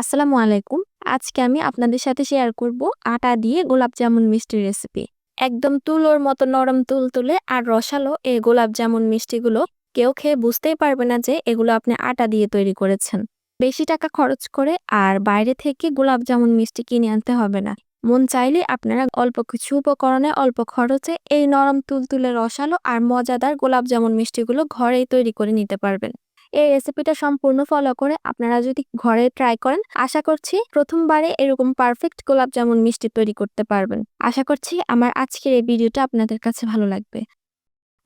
আসসালামু আলাইকুম। আজকে আমি আপনাদের সাথে শেয়ার করব আটা দিয়ে গোলাপ জামুন মিষ্টির রেসিপি একদম তুলোর মতো নরম তুলতুলে আর রসালো এই গোলাপ জামুন মিষ্টিগুলো কেউ খেয়ে বুঝতেই পারবে না যে এগুলো আপনি আটা দিয়ে তৈরি করেছেন। বেশি টাকা খরচ করে আর বাইরে থেকে গোলাপ জামুন মিষ্টি কিনে আনতে হবে না। মন চাইলে আপনারা অল্প কিছু উপকরণে অল্প খরচে এই নরম তুলতুলে রসালো আর মজাদার গোলাপ জামুন মিষ্টিগুলো ঘরেই তৈরি করে নিতে পারবেন। এই রেসিপিটা সম্পূর্ণ ফলো করে আপনারা যদি ঘরে ট্রাই করেন, আশা করছি প্রথমবারে এরকম পারফেক্ট গোলাপ জামুন মিষ্টি তৈরি করতে পারবেন। আশা করছি আমার আজকের এই ভিডিওটা আপনাদের কাছে ভালো লাগবে।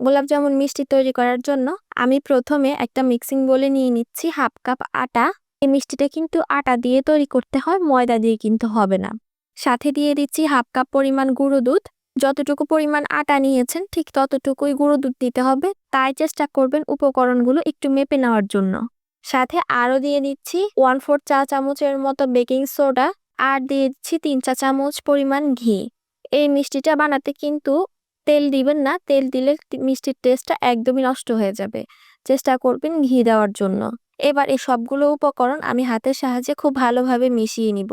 গোলাপ জামুন মিষ্টি তৈরি করার জন্য আমি প্রথমে একটা মিক্সিং বলে নিয়ে নিচ্ছি হাফ কাপ আটা। এই মিষ্টিটা কিন্তু আটা দিয়ে তৈরি করতে হয়, ময়দা দিয়ে কিন্তু হবে না। সাথে দিয়ে দিচ্ছি হাফ কাপ পরিমাণ গুঁড়ো দুধ। যতটুকু পরিমাণ আটা নিয়েছেন, ঠিক ততটুকুই গুঁড়ো দুধ দিতে হবে। তাই চেষ্টা করবেন উপকরণগুলো একটু মেপে নেওয়ার জন্য। সাথে আরও দিয়ে দিচ্ছি ওয়ান ফোর চা চামচের মতো বেকিং সোডা আর দিয়ে দিচ্ছি তিন চা চামচ পরিমাণ ঘি। এই মিষ্টিটা বানাতে কিন্তু তেল দিবেন না, তেল দিলে মিষ্টির টেস্টটা একদমই নষ্ট হয়ে যাবে। চেষ্টা করবেন ঘি দেওয়ার জন্য। এবার এই সবগুলো উপকরণ আমি হাতের সাহায্যে খুব ভালোভাবে মিশিয়ে নিব।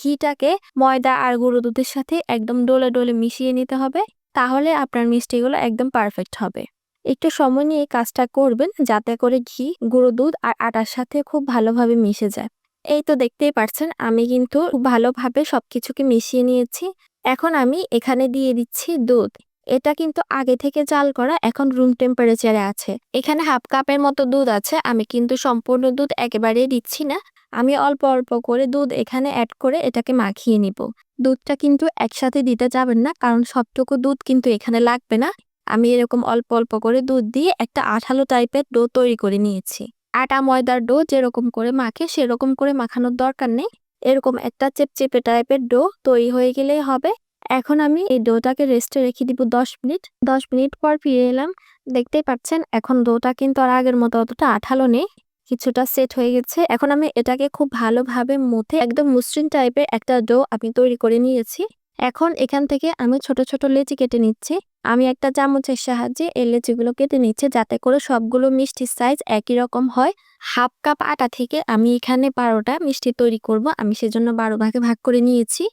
ঘিটাকে ময়দা আর গুঁড়ো দুধের সাথে একদম ডোলে ডোলে মিশিয়ে নিতে হবে, তাহলে আপনার মিষ্টিগুলো একদম পারফেক্ট হবে। একটু সময় নিয়ে কাজটা করবেন যাতে করে ঘি, গুঁড়ো দুধ আর আটার সাথে খুব ভালোভাবে মিশে যায়। এই তো দেখতেই পারছেন, আমি কিন্তু ভালোভাবে সবকিছুকে মিশিয়ে নিয়েছি। এখন আমি এখানে দিয়ে দিচ্ছি দুধ। এটা কিন্তু আগে থেকে জাল করা এখন রুম টেম্পারেচারে আছে। এখানে হাফ কাপের মতো দুধ আছে, আমি কিন্তু সম্পূর্ণ দুধ একেবারেই দিচ্ছি না। আমি অল্প অল্প করে দুধ এখানে অ্যাড করে এটাকে মাখিয়ে নিব। দুধটা কিন্তু একসাথে দিতে যাবেন না, কারণ সবটুকু দুধ কিন্তু এখানে লাগবে না। আমি এরকম অল্প অল্প করে দুধ দিয়ে একটা আঠালো টাইপের ডো তৈরি করে নিয়েছি। আটা, ময়দার ডো যেরকম করে মাখে সেরকম করে মাখানোর দরকার নেই। এরকম একটা চেপচেপে টাইপের ডো তৈরি হয়ে গেলেই হবে। এখন আমি এই ডোটাকে রেস্টে রেখে দিব দশ মিনিট। দশ মিনিট পর ফিরে এলাম। দেখতেই পাচ্ছেন, এখন ডোটা কিন্তু আর আগের মতো অতটা আঠালো নেই। কিছুটা সেট হয়ে গেছে। এখন আমি এটাকে খুব ভালোভাবে মুথে একদম মসৃণ টাইপের একটা ডো আমি তৈরি করে নিয়েছি। এখন এখান থেকে আমি ছোট ছোট লেচি কেটে নিচ্ছি। আমি একটা চামচের সাহায্যে এই লেচিগুলো কেটে নিচ্ছি যাতে করে সবগুলো মিষ্টির সাইজ একই রকম হয়। হাফ কাপ আটা থেকে আমি এখানে বারোটা মিষ্টি তৈরি করব। আমি সেজন্য বারো ভাগে ভাগ করে নিয়েছি।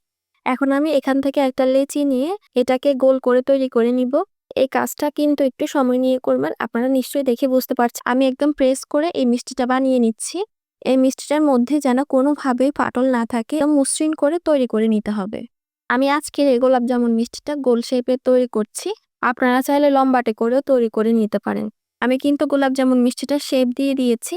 এখন আমি এখান থেকে একটা লেচি নিয়ে এটাকে গোল করে তৈরি করে নিব। এই কাজটা কিন্তু একটু সময় নিয়ে করবেন। আপনারা নিশ্চয়ই দেখে বুঝতে পারছেন। আমি একদম প্রেস করে এই মিষ্টিটা বানিয়ে নিচ্ছি। এই মিষ্টিটার মধ্যে যেন কোনোভাবে ফাটল না থাকে মসৃণ করে তৈরি করে নিতে হবে। আমি আজকের এই গোলাপ জামুন মিষ্টিটা গোল শেপে তৈরি করছি। আপনারা চাইলে লম্বাটে করেও তৈরি করে নিতে পারেন। আমি কিন্তু গোলাপ জামুন মিষ্টিটা শেপ দিয়ে দিয়েছি।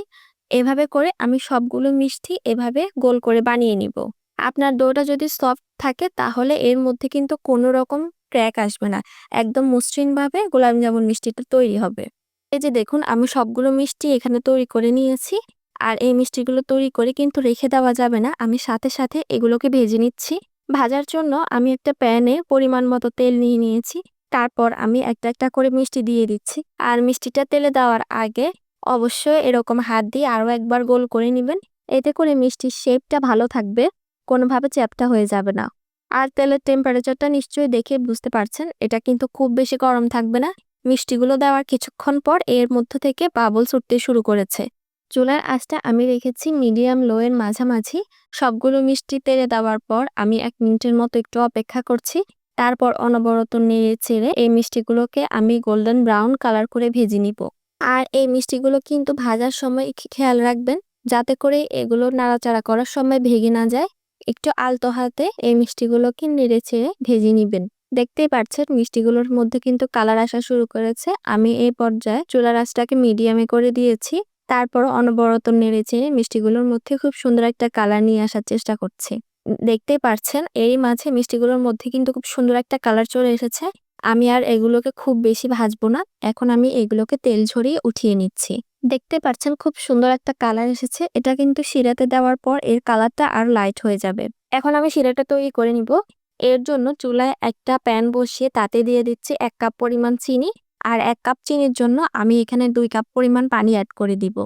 এভাবে করে আমি সবগুলো মিষ্টি এভাবে গোল করে বানিয়ে নিব। আপনার ডোটা যদি সফট থাকে, তাহলে এর মধ্যে কিন্তু কোনো রকম ক্র্যাক আসবে না। একদম মসৃণভাবে গোলাপ জামুন মিষ্টিটা তৈরি হবে। এই যে দেখুন, আমি সবগুলো মিষ্টি এখানে তৈরি করে নিয়েছি। আর এই মিষ্টিগুলো তৈরি করে কিন্তু রেখে দেওয়া যাবে না। আমি সাথে সাথে এগুলোকে ভেজে নিচ্ছি। ভাজার জন্য আমি একটা প্যানে পরিমাণ মতো তেল নিয়ে নিয়েছি। তারপর আমি একটা একটা করে মিষ্টি দিয়ে দিচ্ছি। আর মিষ্টিটা তেলে দেওয়ার আগে অবশ্যই এরকম হাত দিয়ে আরও একবার গোল করে নেবেন। এতে করে মিষ্টির শেপটা ভালো থাকবে। কোনোভাবে চ্যাপটা হয়ে যাবে না। আর তেলের টেম্পারেচারটা নিশ্চয়ই দেখে বুঝতে পারছেন, এটা কিন্তু খুব বেশি গরম থাকবে না। মিষ্টিগুলো দেওয়ার কিছুক্ষণ পর এর মধ্য থেকে বাবলস উঠতে শুরু করেছে। চুলার আঁচটা আমি রেখেছি মিডিয়াম লো এর মাঝামাঝি। সবগুলো মিষ্টি তেলে দেওয়ার পর আমি এক মিনিটের মতো একটু অপেক্ষা করছি। তারপর অনবরত নেড়ে ছেড়ে এই মিষ্টিগুলোকে আমি গোল্ডেন ব্রাউন কালার করে ভেজে নিব। আর এই মিষ্টিগুলো কিন্তু ভাজার সময় খেয়াল রাখবেন, যাতে করে এগুলো নাড়াচাড়া করার সময় ভেঙে না যায়। একটু আলতো হাতে এই মিষ্টিগুলোকে নেড়ে ছেড়ে ভেজে নিবেন। দেখতেই পাচ্ছেন মিষ্টিগুলোর মধ্যে কিন্তু কালার আসা শুরু করেছে। আমি এই পর্যায়ে চুলা আঁচটাকে মিডিয়ামে করে দিয়েছি। তারপর অনবরত নেড়ে চেড়ে মিষ্টিগুলোর মধ্যে খুব সুন্দর একটা কালার নিয়ে আসার চেষ্টা করছি। দেখতেই পারছেন, এরই মাঝে মিষ্টিগুলোর মধ্যে কিন্তু খুব সুন্দর একটা কালার চলে এসেছে। আমি আর এগুলোকে খুব বেশি ভাজবো না। এখন আমি এগুলোকে তেল ঝরিয়ে উঠিয়ে নিচ্ছি। দেখতে পাচ্ছেন খুব সুন্দর একটা কালার এসেছে। এটা কিন্তু শিরাতে দেওয়ার পর এর কালারটা আর লাইট হয়ে যাবে। এখন আমি শিরাটা তৈরি করে নিব। এর জন্য চুলায় একটা প্যান বসিয়ে তাতে দিয়ে দিচ্ছি এক কাপ পরিমাণ চিনি আর এক কাপ চিনির জন্য আমি এখানে দুই কাপ পরিমাণ পানি অ্যাড করে দিব।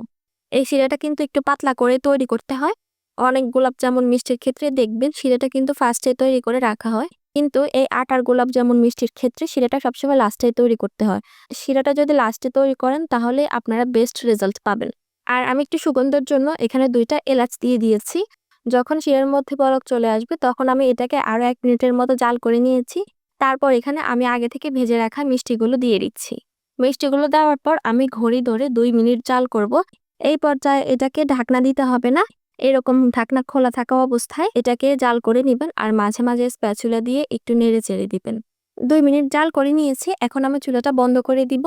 এই শিরাটা কিন্তু একটু পাতলা করে তৈরি করতে হয়। অনেক গোলাপ জামুন মিষ্টির ক্ষেত্রে দেখবেন শিরাটা কিন্তু ফার্স্টে তৈরি করে রাখা হয়। কিন্তু এই আটার গোলাপ জামুন মিষ্টির ক্ষেত্রে শিরাটা সবসময় লাস্টে তৈরি করতে হয়। শিরাটা যদি লাস্টে তৈরি করেন তাহলে আপনারা বেস্ট রেজাল্ট পাবেন। আর আমি একটু সুগন্ধের জন্য এখানে দুইটা এলাচ দিয়ে দিয়েছি। যখন শিরার মধ্যে বলক চলে আসবে তখন আমি এটাকে আরও এক মিনিটের মতো জাল করে নিয়েছি। তারপর এখানে আমি আগে থেকে ভেজে রাখা মিষ্টিগুলো দিয়ে দিচ্ছি। মিষ্টিগুলো দেওয়ার পর আমি ঘড়ি ধরে দুই মিনিট জাল করব। এই পর্যায়ে এটাকে ঢাকনা দিতে হবে না। এরকম ঢাকনা খোলা থাকা অবস্থায় এটাকে জাল করে নেবেন আর মাঝে মাঝে স্প্যাচুলা দিয়ে একটু নেড়ে চেড়ে দিবেন। দুই মিনিট জাল করে নিয়েছি, এখন আমি চুলাটা বন্ধ করে দিব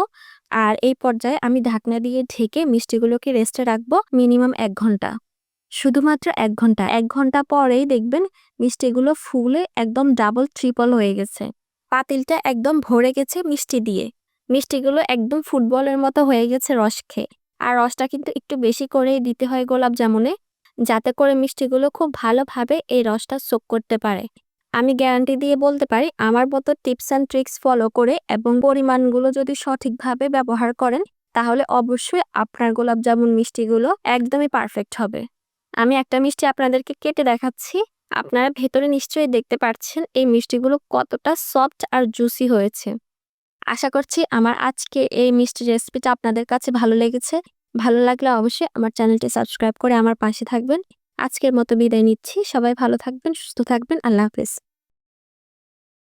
আর এই পর্যায়ে আমি ঢাকনা দিয়ে ঢেকে মিষ্টিগুলোকে রেস্টে রাখব মিনিমাম এক ঘণ্টা। শুধুমাত্র এক ঘণ্টা। এক ঘণ্টা পরেই দেখবেন মিষ্টিগুলো ফুলে একদম ডাবল, ট্রিপল হয়ে গেছে। পাতিলটা একদম ভরে গেছে মিষ্টি দিয়ে। মিষ্টিগুলো একদম ফুটবলের মতো হয়ে গেছে রস খেয়ে আর রসটা কিন্তু একটু বেশি করেই দিতে হয় গোলাপ জামুনে। যাতে করে মিষ্টিগুলো খুব ভালোভাবে এই রসটা সোক করতে পারে। আমি গ্যারান্টি দিয়ে বলতে পারি, আমার মতো টিপস অ্যান্ড ট্রিক্স ফলো করে এবং পরিমাণগুলো যদি সঠিকভাবে ব্যবহার করেন, তাহলে অবশ্যই আপনার গোলাপ জামুন মিষ্টিগুলো একদমই পারফেক্ট হবে। আমি একটা মিষ্টি আপনাদেরকে কেটে দেখাচ্ছি। আপনারা ভেতরে নিশ্চয়ই দেখতে পাচ্ছেন এই মিষ্টিগুলো কতটা সফট আর জুসি হয়েছে। আশা করছি আমার আজকে এই মিষ্টি রেসিপিটা আপনাদের কাছে ভালো লেগেছে। ভালো লাগলে অবশ্যই আমার চ্যানেলটি সাবস্ক্রাইব করে আমার পাশে থাকবেন। আজকের মতো বিদায় নিচ্ছি। সবাই ভালো থাকবেন, সুস্থ থাকবেন। আল্লাহ হাফেজ।